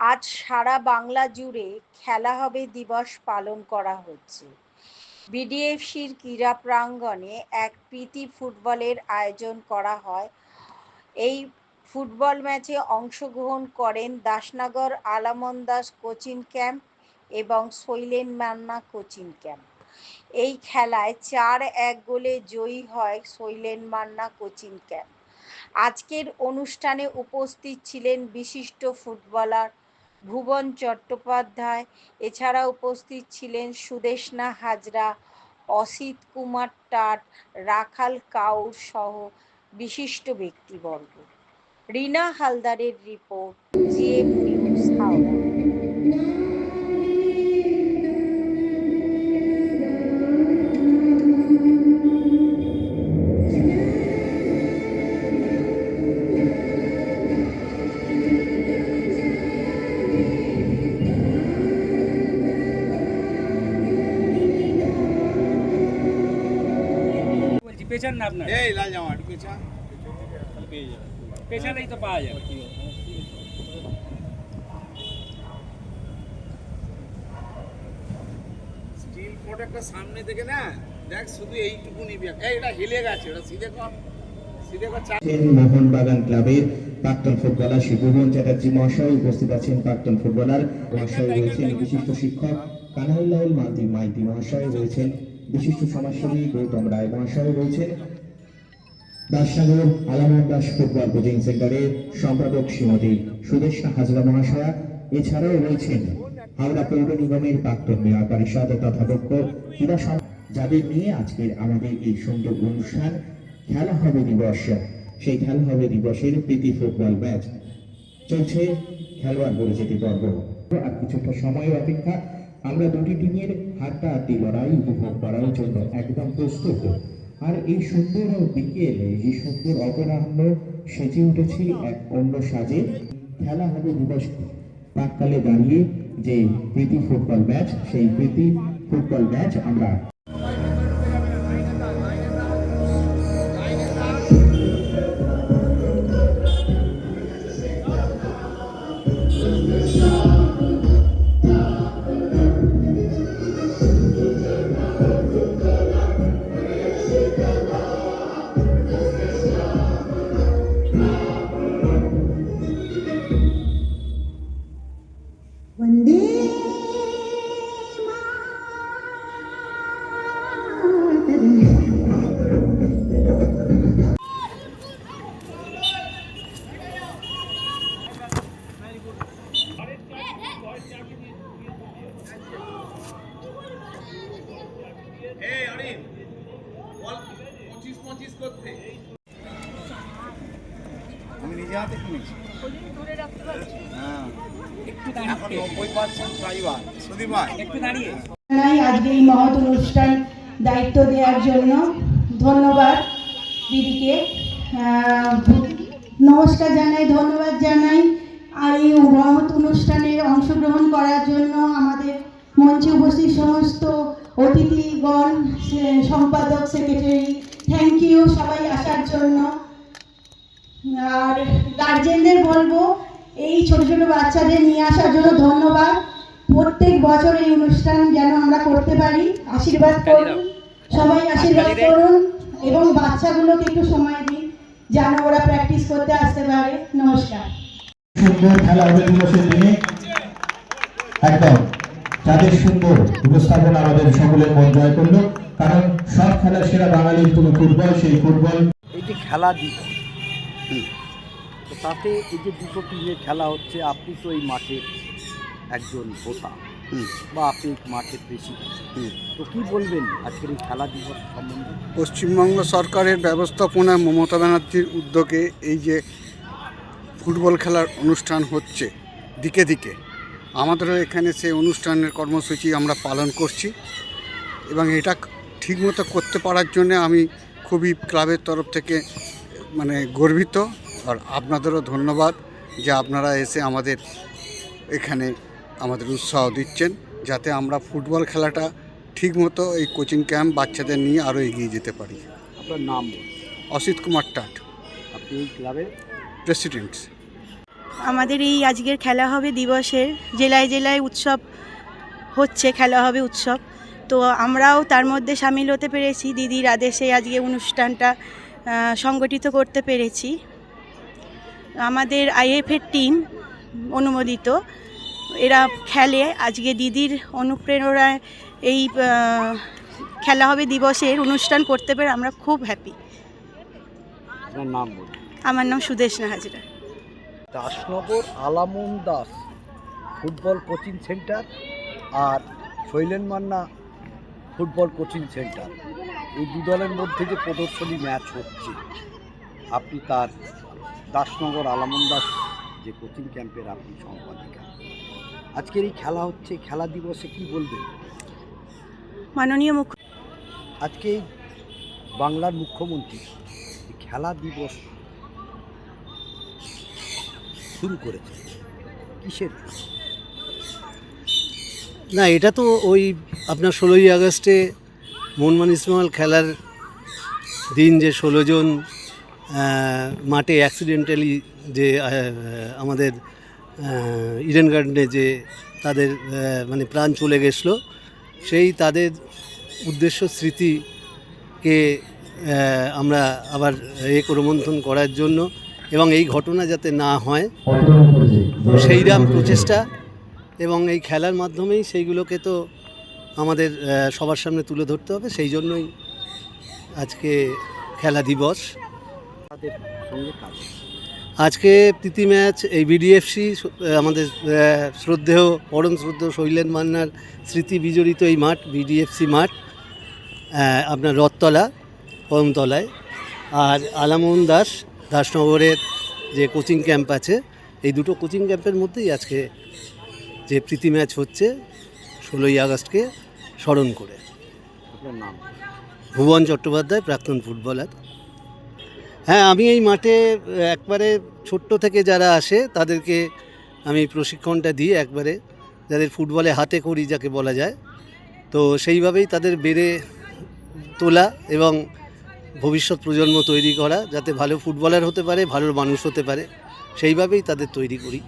আজ সারা বাংলা জুড়ে খেলা হবে দিবস পালন করা হচ্ছে। বিডিএফসির ক্রীড়া প্রাঙ্গণে এক প্রীতি ফুটবলের আয়োজন করা হয়। এই ফুটবল ম্যাচে অংশগ্রহণ করেন দাসনগর আলামন দাস কোচিং ক্যাম্প এবং শৈলেন মান্না কোচিং ক্যাম্প। এই খেলায় চার এক গোলে জয়ী হয় শৈলেন মান্না কোচিং ক্যাম্প। আজকের অনুষ্ঠানে উপস্থিত ছিলেন বিশিষ্ট ফুটবলার ভুবন চট্টোপাধ্যায়। এছাড়া উপস্থিত ছিলেন সুদেশনা হাজরা, অসিত কুমার টাট, রাখাল কাউর সহ বিশিষ্ট ব্যক্তিবর্গ। রিনা হালদারের রিপোর্ট জিএম নিউজ হাওড়া। পেছান না আপনার? এই লাল জামা একটু পেছালেই তো পাওয়া যাবে। স্টিল প্রোডাক্টটা সামনে থেকে না দেখ শুধু এইটুকু নিবি। এটা হিলে গেছে ওটা সিধে কর সিধে কর চাপ মোহনবাগান ক্লাবের প্রাক্তন ফুটবলার শ্রী চ্যাটার্জি মহাশয় উপস্থিত আছেন প্রাক্তন ফুটবলার। মহাশয় রয়েছেন বিশিষ্ট শিক্ষক কানাইলাল মালতি মাইতি মহাশয় রয়েছেন বিশিষ্ট সমাজসেবী গৌতম রায় মহাশয় রয়েছেন দাসসাগর আলামন দাস ফুটবল কোচিং সেন্টারের সম্পাদক শ্রীমতী সুদেশনা হাজরা মহাশয়া। এছাড়াও রয়েছেন হাওড়া পৌর নিগমের প্রাক্তন মেয়র পরিষদ তথাধ্যক্ষ ক্রীড়া সম- যাদের নিয়ে আজকের আমাদের এই সুন্দর অনুষ্ঠান, খেলা হবে দিবস। সেই খেলা হবে দিবসের প্রীতি ফুটবল ম্যাচ। চলছে খেলোয়াড় পরিচিতি পর্ব। আর কিছুটা সময় অপেক্ষা আমরা দুটি টিমের হাড্ডাহাড্ডি লড়াই উপভোগ করার জন্য একদম প্রস্তুত। আর এই সুন্দর বিকেলে, এই সুন্দর অপরাহ্ন সেজে উঠেছে এক অন্য সাজে। খেলা হবে দিবস প্রাককালে দাঁড়িয়ে যে প্রীতি ফুটবল ম্যাচ, সেই প্রীতি ফুটবল ম্যাচ আমরা Amen. দাঁড়িয়ে। জানাই আজকে এই মহৎ অনুষ্ঠান দায়িত্ব দেওয়ার জন্য। ধন্যবাদ দিদিকে। নমস্কার জানাই ধন্যবাদ জানাই। আর এই মহৎ অনুষ্ঠানে অংশগ্রহণ করার জন্য আমাদের মঞ্চে উপস্থিত সমস্ত অতিথিগণ সম্পাদক সেক্রেটারি থ্যাংক ইউ সবাই আসার জন্য। আর গার্জেনদের বলব এই ছোট ছোট বাচ্চাদের নিয়ে আসার জন্য ধন্যবাদ। প্রত্যেক বছর এই অনুষ্ঠান যেন আমরা করতে পারি। আশীর্বাদ করুন। সবাই আশীর্বাদ করুন এবং বাচ্চাগুলোকে একটু সময় দিন যেন ওরা প্র্যাকটিস করতে আসতে পারে। নমস্কার। সুন্দর খেলা হবে দিবসের দিনে। একদম যাদের সুন্দর উপস্থাপনা আমাদের সকলের মন জয় করল। কারণ সব খেলা সেরা বাঙালির কোনো ফুটবল সেই ফুটবল এই যে খেলা হুম, তো তাতে এই যে দুটো টিমের খেলা হচ্ছে আপনি তো এই মাঠের একজন হোতা বা আপনি মাঠের প্রেসিডেন্ট। হুম, তো কি বলবেন আজকের এই খেলা দিবস সম্বন্ধে? পশ্চিমবঙ্গ সরকারের ব্যবস্থাপনায় মমতা ব্যানার্জির উদ্যোগে এই যে ফুটবল খেলার অনুষ্ঠান হচ্ছে দিকে দিকে। আমাদেরও এখানে সেই অনুষ্ঠানের কর্মসূচি আমরা পালন করছি এবং এটা ঠিকমতো করতে পারার জন্য আমি খুবই ক্লাবের তরফ থেকে মানে গর্বিত আর আপনাদেরও ধন্যবাদ যে আপনারা এসে আমাদের এখানে আমাদের উৎসাহ দিচ্ছেন যাতে আমরা ফুটবল খেলাটা ঠিকমতো এই কোচিং ক্যাম্প বাচ্চাদের নিয়ে আরও এগিয়ে যেতে পারি। আপনার নাম বলুন। অসিত কুমার টাট। আপনি এই ক্লাবের প্রেসিডেন্ট আমাদের এই আজকের খেলা হবে দিবসের জেলায় জেলায় উৎসব হচ্ছে খেলা হবে উৎসব। তো আমরাও তার মধ্যে সামিল হতে পেরেছি। দিদির আদেশে আজকে অনুষ্ঠানটা সংগঠিত করতে পেরেছি। আমাদের আইএফের টিম অনুমোদিত। এরা খেলে। আজকে দিদির অনুপ্রেরণায় এই খেলা হবে দিবসের। অনুষ্ঠান করতে পেরে আমরা খুব হ্যাপি নাম বলুন। আমার নাম Sudeshna Hazra. Dasnagar Alamun Das football coaching centre আর Shailen Manna football coaching centre. এই দু দলের মধ্যে যে প্রদর্শনী ম্যাচ হচ্ছে আপনি তার দাসনগর আলামন দাস যে কোচিং ক্যাম্পের আপনি সম্পাদিকা। আজকের এই খেলা হচ্ছে খেলা দিবসে কি বলবেন? মাননীয় মুখ্য আজকে বাংলার মুখ্যমন্ত্রী খেলা দিবস শুরু করেছে কিসের? না এটা তো ওই আপনার ষোলোই আগস্টে মনমান ইসমাইল খেলার দিন যে ষোলো জন মাঠে অ্যাক্সিডেন্টালি যে আমাদের ইডেন গার্ডেনে যে তাদের মানে প্রাণ চলে গেছিল, সেই তাদের উদ্দেশ্য, স্মৃতিকে আমরা আবার এ রোমন্থন করার জন্য এবং এই ঘটনা যাতে না হয় সেইরাম প্রচেষ্টা এবং এই খেলার মাধ্যমেই সেইগুলোকে তো আমাদের সবার সামনে তুলে ধরতে হবে, সেই জন্যই আজকে খেলা দিবস। তাদের সঙ্গে কাজ আজকে প্রীতি ম্যাচ এই বিডিএফসি আমাদের শ্রদ্ধেয় পরম শ্রদ্ধেয় শৈলেন মান্নার স্মৃতি বিজড়িত এই মাঠ বিডিএফসি মাঠ আপনার রথতলা পরমতলায়। আর আলামোহন দাস দাসনগরের যে কোচিং ক্যাম্প আছে এই দুটো কোচিং ক্যাম্পের মধ্যেই আজকে যে প্রীতি ম্যাচ হচ্ছে ষোলোই আগস্টকে স্মরণ করে। আপনার নাম? ভুবন চট্টোপাধ্যায় প্রাক্তন ফুটবলার। হ্যাঁ আমি এই মাঠে একবারে ছোট্ট থেকে যারা আসে, তাদেরকে আমি প্রশিক্ষণটা দিই একবারে। যাদের ফুটবলে হাতে করি যাকে বলা যায়। তো সেইভাবেই তাদের বেড়ে তোলা এবং ভবিষ্যৎ প্রজন্ম তৈরি করা, যাতে ভালো ফুটবলার হতে পারে, ভালো মানুষ হতে পারে, সেইভাবেই তাদের তৈরি করি।